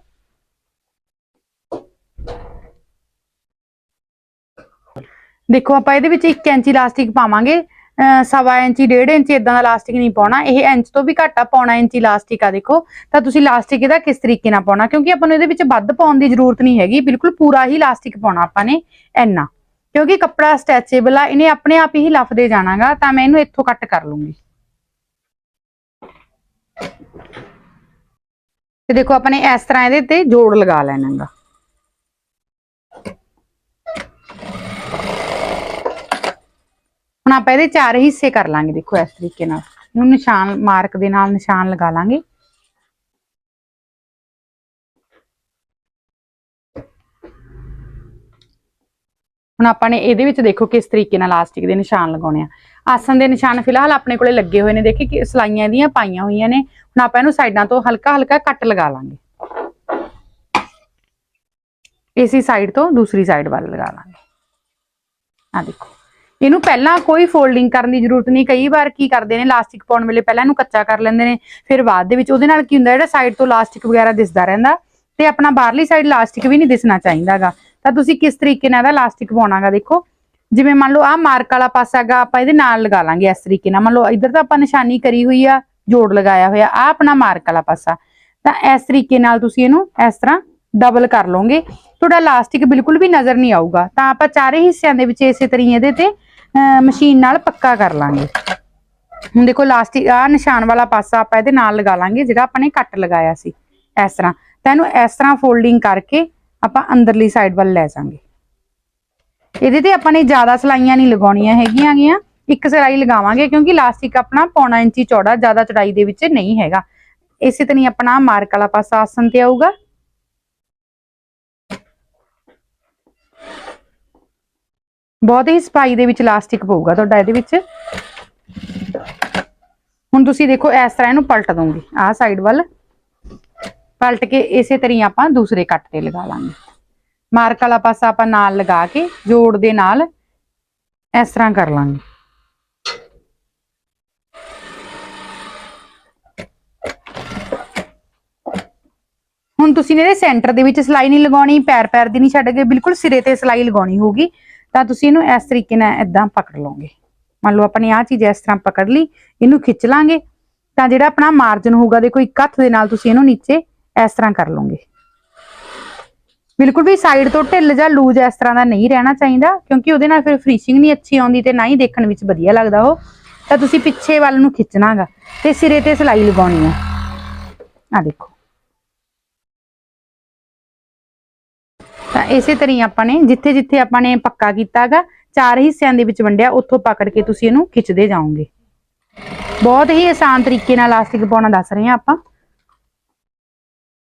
ਦੇਖੋ, ਆਪਾਂ ਇਹਦੇ ਵਿੱਚ 1 ਇੰਚ ਇਲਾਸਟਿਕ ਪਾਵਾਂਗੇ, ਅਹ ਸਵਾ ਇੰਚੀ, ਡੇਢ ਇੰਚ ਇਦਾਂ ਦਾ ਇਲਾਸਟਿਕ ਨਹੀਂ ਪਾਉਣਾ। ਇਹ ਇੰਚ ਤੋਂ ਵੀ ਘੱਟ ਆ, ਪੌਣਾ ਇੰਚ ਇਲਾਸਟਿਕ ਆ ਦੇਖੋ। ਤਾਂ ਤੁਸੀਂ ਇਲਾਸਟਿਕ ਇਹਦਾ ਕਿਸ ਤਰੀਕੇ ਨਾਲ ਪਾਉਣਾ? ਕਿਉਂਕਿ ਆਪਾਂ ਨੂੰ ਇਹਦੇ ਵਿੱਚ ਵੱਧ ਪਾਉਣ ਦੀ ਜ਼ਰੂਰਤ ਨਹੀਂ ਹੈਗੀ। ਬਿਲਕੁਲ ਪੂਰਾ ਹੀ ਇਲਾਸਟਿਕ ਪਾਉਣਾ ਆਪਾਂ ਨੇ, ਇੰਨਾ। ਕਿਉਂਕਿ ਕੱਪੜਾ ਸਟ੍ਰੈਚੇਬਲ ਆ, ਇਹਨੇ ਆਪਣੇ ਆਪ ਹੀ ਲਫਦੇ ਜਾਣਾਗਾ, ਤਾਂ ਮੈਂ ਇਹਨੂੰ ਇੱਥੋਂ ਕੱਟ ਕਰ ਲੂੰਗੀ। ਤੇ ਦੇਖੋ, ਆਪਾਂ ਨੇ ਇਸ ਤਰ੍ਹਾਂ ਇਹਦੇ ਤੇ ਜੋੜ ਲਗਾ ਲੈਣਾਗਾ। ਹੁਣ ਆਪਾਂ ਇਹਦੇ ਚਾਰ ਹਿੱਸੇ ਕਰ ਲਾਂਗੇ, ਦੇਖੋ ਇਸ ਤਰੀਕੇ ਨਾਲ। ਇਹਨੂੰ ਨਿਸ਼ਾਨ, ਮਾਰਕ ਦੇ ਨਾਲ ਨਿਸ਼ਾਨ ਲਗਾ ਲਾਂਗੇ। ਹੁਣ ਆਪਾਂ ਨੇ ਇਹਦੇ ਵਿੱਚ ਦੇਖੋ ਕਿਸ ਤਰੀਕੇ ਨਾਲ ਇਲਾਸਟਿਕ ਦੇ ਨਿਸ਼ਾਨ ਲਗਾਉਣੇ ਆ। ਆਸਨ ਦੇ ਨਿਸ਼ਾਨ ਫਿਲਹਾਲ ਆਪਣੇ ਕੋਲੇ ਲੱਗੇ ਹੋਏ ਨੇ, ਦੇਖੀ ਕਿ ਸਲਾਈਆਂ ਇਹਦੀਆਂ ਪਾਈਆਂ ਹੋਈਆਂ ਨੇ। ਹੁਣ ਆਪਾਂ ਇਹਨੂੰ ਸਾਈਡਾਂ ਤੋਂ ਹਲਕਾ ਹਲਕਾ ਕੱਟ ਲਗਾ ਲਾਂਗੇ। ਇਸੀ ਸਾਈਡ ਤੋਂ ਦੂਸਰੀ ਸਾਈਡ ਵੱਲ ਲਗਾ ਲਾਂਗੇ। ਆ ਦੇਖੋ। ਇਹਨੂੰ ਪਹਿਲਾਂ ਕੋਈ ਫੋਲਡਿੰਗ ਕਰਨ ਦੀ ਜ਼ਰੂਰਤ ਨਹੀਂ। ਕਈ ਵਾਰ ਕੀ ਕਰਦੇ ਨੇ ਇਲਾਸਟਿਕ ਪਾਉਣ ਵੇਲੇ ਪਹਿਲਾਂ ਇਹਨੂੰ ਕੱਚਾ ਕਰ ਲੈਂਦੇ ਨੇ, ਫਿਰ ਬਾਅਦ ਦੇ ਵਿੱਚ ਉਹਦੇ ਨਾਲ ਕੀ ਹੁੰਦਾ, ਜਿਹੜਾ ਸਾਈਡ ਤੋਂ ਇਲਾਸਟਿਕ ਵਗੈਰਾ ਦਿਸਦਾ ਰਹਿੰਦਾ ਤੇ ਆਪਣਾ ਬਾਹਰਲੀ ਸਾਈਡ ਇਲਾਸਟਿਕ ਵੀ ਨਹੀਂ ਦਿਸਣਾ ਚਾਹੀਦਾਗਾ। ਤਾਂ ਤੁਸੀਂ ਕਿਸ ਤਰੀਕੇ ਨਾਲ ਇਹਦਾ ਇਲਾਸਟਿਕ ਪਾਉਣਾਗਾ ਦੇਖੋ। ਜਿਵੇਂ ਮੰਨ ਲਓ ਆਹ ਮਾਰਕ ਵਾਲਾ ਪਾਸਾ ਹੈਗਾ, ਆਪਾਂ ਇਹਦੇ ਨਾਲ ਲਗਾ ਲਾਂਗੇ ਇਸ ਤਰੀਕੇ ਨਾਲ। ਮੰਨ ਲਓ ਇੱਧਰ ਤਾਂ ਆਪਾਂ ਨਿਸ਼ਾਨੀ ਕਰੀ ਹੋਈ ਆ, ਜੋੜ ਲਗਾਇਆ ਹੋਇਆ ਆ ਆਪਣਾ ਮਾਰਕ ਵਾਲਾ ਪਾਸਾ। ਤਾਂ ਇਸ ਤਰੀਕੇ ਨਾਲ ਤੁਸੀਂ ਇਹਨੂੰ ਇਸ ਤਰ੍ਹਾਂ ਡਬਲ ਕਰ ਲਓਗੇ। ਤੁਹਾਡਾ ਇਲਾਸਟਿਕ ਬਿਲਕੁਲ ਵੀ ਨਜ਼ਰ ਨਹੀਂ ਆਊਗਾ। ਤਾਂ ਆਪਾਂ ਚਾਰੇ ਹਿੱਸਿਆਂ ਦੇ ਵਿੱਚ ਇਸੇ ਤਰੀਕੇ ਇਹਦੇ ਤੇ ਮਸ਼ੀਨ ਨਾਲ ਪੱਕਾ ਕਰ ਲਾਂਗੇ। ਹੁਣ ਦੇਖੋ ਇਲਾਸਟਿਕ ਆ ਨਿਸ਼ਾਨ ਵਾਲਾ ਪਾਸਾ ਆਪਾਂ ਇਹਦੇ ਨਾਲ ਲਗਾ ਲਾਂਗੇ, ਜਿਹੜਾ ਆਪਾਂ ਨੇ ਕੱਟ ਲਗਾਇਆ ਸੀ ਇਸ ਤਰ੍ਹਾਂ। ਤਾਂ ਇਹਨੂੰ ਇਸ ਤਰ੍ਹਾਂ ਫੋਲਡਿੰਗ ਕਰਕੇ ਆਪਾਂ ਅੰਦਰਲੀ ਸਾਈਡ ਵੱਲ ਲੈ ਜਾਾਂਗੇ। ਇਹਦੇ ਤੇ ਆਪਾਂ ਨੇ ਜ਼ਿਆਦਾ ਸਲਾਈਆਂ ਨਹੀਂ ਲਗਾਉਣੀਆਂ ਹੈਗੀਆਂ ਗੀਆਂ। ਇੱਕ ਸਲਾਈ ਲਗਾਵਾਂਗੇ ਕਿਉਂਕਿ ਇਲਾਸਟਿਕ ਆਪਣਾ ਪੌਣਾ ਇੰਚੀ ਚੌੜਾ ਜ਼ਿਆਦਾ ਚੜਾਈ ਦੇ ਵਿੱਚ ਨਹੀਂ ਹੈਗਾ। ਇਸੇ ਤਰ੍ਹਾਂ ਹੀ ਆਪਣਾ ਮਾਰਕ ਵਾਲਾ ਪਾਸਾ ਆਸਨ ਤੇ ਆਊਗਾ। ਬਹੁਤ ਹੀ ਸਫ਼ਾਈ ਦੇ ਵਿੱਚ ਇਲਾਸਟਿਕ ਪਊਗਾ ਤੁਹਾਡਾ ਇਹਦੇ ਵਿੱਚ। ਹੁਣ ਤੁਸੀਂ ਦੇਖੋ ਇਸ ਤਰ੍ਹਾਂ ਇਹਨੂੰ ਪਲਟ ਦੋਗੇ, ਆਹ ਸਾਈਡ ਵੱਲ। ਪਲਟ ਕੇ ਇਸੇ ਤਰ੍ਹਾਂ ਆਪਾਂ ਦੂਸਰੇ ਕੱਟ ਤੇ ਲਗਾ ਲਾਂਗੇ। ਮਾਰਕ ਵਾਲਾ ਪਾਸਾ ਆਪਾਂ ਨਾਲ ਲਗਾ ਕੇ ਜੋੜ ਦੇ ਨਾਲ ਇਸ ਤਰ੍ਹਾਂ ਕਰ ਲਾਂਗੇ। ਹੁਣ ਤੁਸੀਂ ਇਹਦੇ ਸੈਂਟਰ ਦੇ ਵਿੱਚ ਸਲਾਈ ਨਹੀਂ ਲਗਾਉਣੀ ਪੈਰ ਪੈਰ ਦੀ ਨਹੀਂ ਛੱਡ ਕੇ ਬਿਲਕੁਲ ਸਿਰੇ ਤੇ ਸਲਾਈ ਲਗਾਉਣੀ ਹੋਊਗੀ। ਤਾਂ ਤੁਸੀਂ ਇਹਨੂੰ ਇਸ ਤਰੀਕੇ ਨਾਲ ਇਦਾਂ ਪਕੜ ਲਓਗੇ। ਮੰਨ ਲਓ ਆਪਣੀ ਆਹ ਚੀਜ਼ ਇਸ ਤਰ੍ਹਾਂ ਪਕੜ ਲਈ, ਇਹਨੂੰ ਖਿੱਚ ਲਾਂਗੇ, ਤਾਂ ਜਿਹੜਾ ਆਪਣਾ ਮਾਰਜਨ ਹੋਊਗਾ, ਦੇਖੋ ਇੱਕ ਹੱਥ ਦੇ ਨਾਲ ਤੁਸੀਂ ਇਹਨੂੰ ਨੀਚੇ ਇਸ ਤਰ੍ਹਾਂ ਕਰ ਲਓਗੇ। ਬਿਲਕੁਲ ਵੀ ਸਾਈਡ ਤੋਂ ਢਿੱਲ ਜਾਂ ਲੂਜ਼ ਇਸ ਤਰ੍ਹਾਂ ਦਾ ਨਹੀਂ ਰਹਿਣਾ ਚਾਹੀਦਾ, ਕਿਉਂਕਿ ਉਹਦੇ ਨਾਲ ਫਿਰ ਫਿਨਿਸ਼ਿੰਗ ਨਹੀਂ ਅੱਛੀ ਆਉਂਦੀ ਤੇ ਨਾ ਹੀ ਦੇਖਣ ਵਿੱਚ ਵਧੀਆ ਲੱਗਦਾ ਉਹ। ਤਾਂ ਤੁਸੀਂ ਪਿੱਛੇ ਵੱਲ ਨੂੰ ਖਿੱਚਣਾਗਾ ਤੇ ਸਿਰੇ ਤੇ ਸਲਾਈ ਲਗਾਉਣੀ ਆ। ਆ ਦੇਖੋ। ਤਾਂ ਇਸੇ ਤਰ੍ਹਾਂ ਹੀ ਆਪਾਂ ਨੇ, ਜਿੱਥੇ ਜਿੱਥੇ ਆਪਾਂ ਨੇ ਪੱਕਾ ਕੀਤਾਗਾ, ਚਾਰ ਹਿੱਸਿਆਂ ਦੇ ਵਿੱਚ ਵੰਡਿਆ, ਉੱਥੋਂ ਪਕੜ ਕੇ ਤੁਸੀਂ ਇਹਨੂੰ ਖਿੱਚਦੇ ਜਾਓਗੇ। ਬਹੁਤ ਹੀ ਆਸਾਨ ਤਰੀਕੇ ਨਾਲ ਇਲਾਸਟਿਕ ਪਾਉਣਾ ਦੱਸ ਰਹੇ ਹਾਂ ਆਪਾਂ।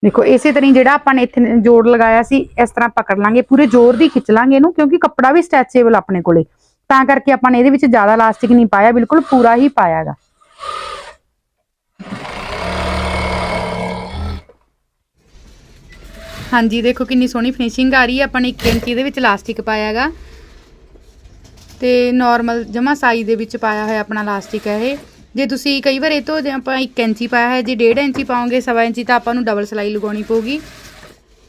ਦੇਖੋ, ਇਸੇ ਤਰ੍ਹਾਂ ਜਿਹੜਾ ਆਪਾਂ ਨੇ ਇੱਥੇ ਜੋੜ ਲਗਾਇਆ ਸੀ, ਇਸ ਤਰ੍ਹਾਂ ਪਕੜ ਲਾਂਗੇ, ਪੂਰੇ ਜ਼ੋਰ ਦੀ ਖਿੱਚ ਲਾਂਗੇ ਇਹਨੂੰ, ਕਿਉਂਕਿ ਕੱਪੜਾ ਵੀ ਸਟ੍ਰੈਚੇਬਲ ਆਪਣੇ ਕੋਲੇ। ਤਾਂ ਕਰਕੇ ਆਪਾਂ ਨੇ ਇਹਦੇ ਵਿੱਚ ਜ਼ਿਆਦਾ ਇਲਾਸਟਿਕ ਨਹੀਂ ਪਾਇਆ, ਬਿਲਕੁਲ ਪੂਰਾ ਹੀ ਪਾਇਆਗਾ। ਹਾਂਜੀ, ਦੇਖੋ ਕਿੰਨੀ ਸੋਹਣੀ ਫਿਨਿਸ਼ਿੰਗ ਆ ਰਹੀ ਹੈ। ਆਪਾਂ ਨੇ 1 ਇੰਚ ਇਹਦੇ ਵਿੱਚ ਇਲਾਸਟਿਕ ਹੈਗਾ। ਤੇ ਨਾਰਮਲ ਜਮਾ ਸਾਈਜ਼ ਦੇ ਵਿੱਚ ਪਾਇਆ ਹੋਇਆ ਆਪਣਾ ਇਲਾਸਟਿਕ ਹੈ ਇਹ। ਜੇ ਤੁਸੀਂ ਕਈ ਵਾਰ ਇਹ ਤੋਂ ਜੇ ਆਪਾਂ 1 ਇੰਚੀ ਪਾਇਆ ਹੈ ਜੇ 1.5 ਇੰਚੀ ਪਾਓਗੇ, ਸਵਾ ਇੰਚੀ ਤਾਂ ਆਪਾਂ ਨੂੰ ਡਬਲ ਸਲਾਈ ਲਗਾਉਣੀ ਪਊਗੀ।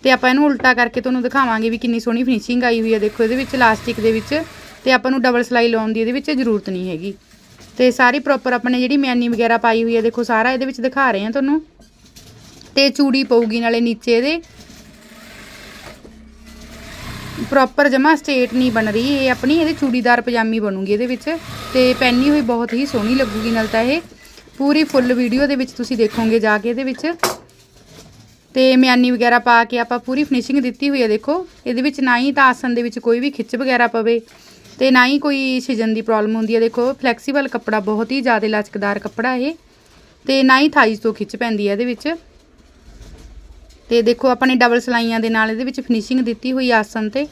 ਤੇ ਆਪਾਂ ਇਹਨੂੰ ਉਲਟਾ ਕਰਕੇ ਤੁਹਾਨੂੰ ਦਿਖਾਵਾਂਗੇ ਵੀ ਕਿੰਨੀ ਸੋਹਣੀ ਫਿਨਿਸ਼ਿੰਗ ਆਈ ਹੋਈ ਹੈ। ਦੇਖੋ ਇਹਦੇ ਵਿੱਚ ਇਲਾਸਟਿਕ ਦੇ ਵਿੱਚ ਤੇ ਆਪਾਂ ਨੂੰ ਡਬਲ ਸਲਾਈ ਲਾਉਣ ਦੀ ਇਹਦੇ ਵਿੱਚ ਜ਼ਰੂਰਤ ਨਹੀਂ ਹੈਗੀ। ਤੇ ਸਾਰੀ ਪ੍ਰੋਪਰ ਆਪਣੇ ਜਿਹੜੀ ਮੈਨੀ ਵਗੈਰਾ ਪਾਈ ਹੋਈ ਹੈ, ਦੇਖੋ ਸਾਰਾ ਇਹਦੇ ਵਿੱਚ ਦਿਖਾ ਰਹੇ ਹਾਂ ਤੁਹਾਨੂੰ। ਤੇ ਚੂੜੀ ਪਊਗੀ ਨਾਲੇ ਨੀਚੇ ਇਹਦੇ। ਪ੍ਰੋਪਰ ਜਮਾ ਸਟੇਟ ਨਹੀਂ ਬਣ ਰਹੀ, ਇਹ ਆਪਣੀ ਇਹਦੇ ਚੂੜੀਦਾਰ ਪਜਾਮੀ ਬਣੂਗੀ ਇਹਦੇ ਵਿੱਚ ਤੇ ਪਹਿਨੀ ਹੋਈ ਬਹੁਤ ਹੀ ਸੋਹਣੀ ਲੱਗੂਗੀ ਨਾਲ ਤਾਂ ਇਹ। ਪੂਰੀ ਫੁੱਲ ਵੀਡੀਓ ਦੇ ਵਿੱਚ ਤੁਸੀਂ ਦੇਖੋਗੇ ਜਾ ਕੇ ਇਹਦੇ ਵਿੱਚ। ਤੇ ਮਿਆਨੀ ਵਗੈਰਾ ਪਾ ਕੇ ਆਪਾਂ ਪੂਰੀ ਫਿਨਿਸ਼ਿੰਗ ਦਿੱਤੀ ਹੋਈ ਹੈ, ਦੇਖੋ। ਇਹਦੇ ਵਿੱਚ ਨਾ ਹੀ ਤਾਂ ਆਸਨ ਦੇ ਵਿੱਚ ਕੋਈ ਵੀ ਖਿੱਚ ਵਗੈਰਾ ਪਵੇ ਤੇ ਨਾ ਹੀ ਕੋਈ ਛਿਜਨ ਦੀ ਪ੍ਰੋਬਲਮ ਹੁੰਦੀ ਹੈ। ਦੇਖੋ ਫਲੈਕਸੀਬਲ ਕੱਪੜਾ ਬਹੁਤ ਹੀ ਜ਼ਿਆਦਾ ਲਚਕਦਾਰ ਕੱਪੜਾ ਇਹ ਤੇ ਨਾ ਹੀ ਥਾਈਜ਼ ਤੋਂ ਖਿੱਚ ਪੈਂਦੀ ਹੈ ਇਹਦੇ ਵਿੱਚ। ਤੇ ਦੇਖੋ, ਆਪਾਂ ਨੇ ਡਬਲ ਸਲਾਈਆਂ ਦੇ ਨਾਲ ਇਹਦੇ ਵਿੱਚ ਫਿਨਿਸ਼ਿੰਗ ਦਿੱਤੀ ਹੋਈ ਆਸਨ ਤੇ।